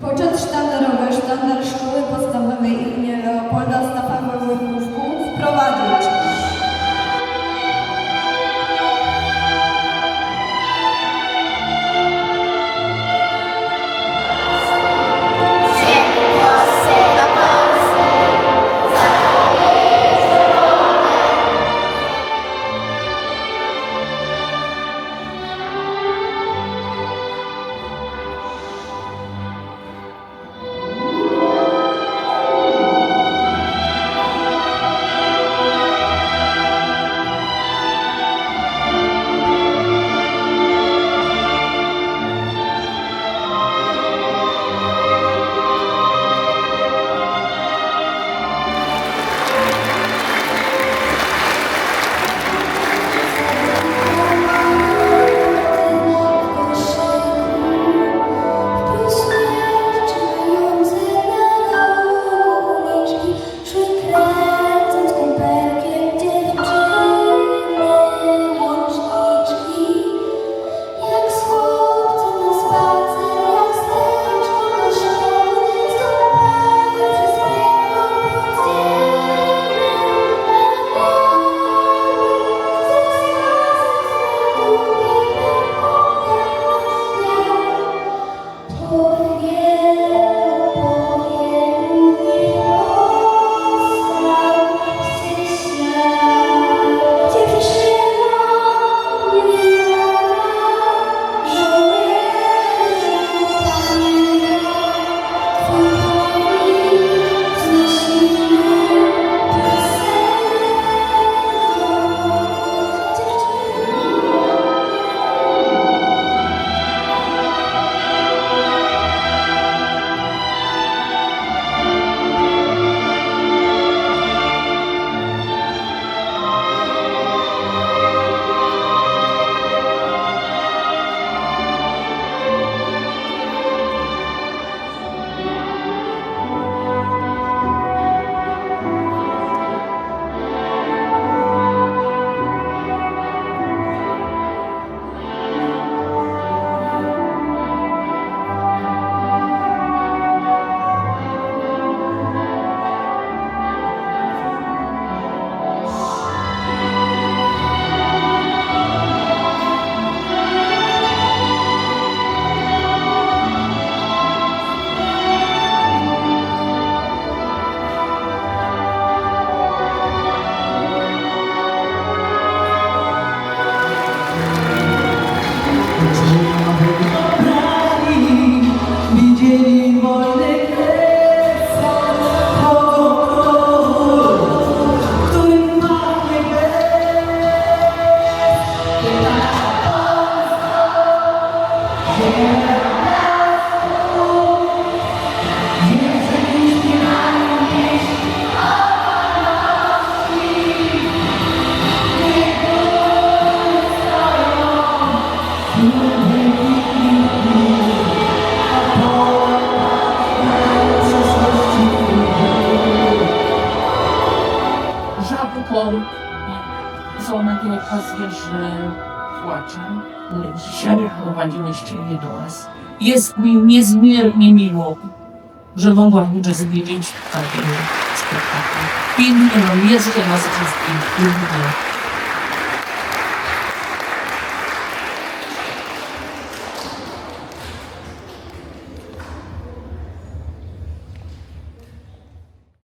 Poczet sztandarowy sztandar Szkoły Podstawowej im. Leopolda Stafa w Łychówku wprowadzić. And. Żabką okazje, że płaczę. Dzisiaj prowadziłyście mnie do nas. Jest mi niezmiernie miło, że mogłam uczestniczyć w takim spektaklu. Pięknie wam jeszcze raz wszystkim dziękuję.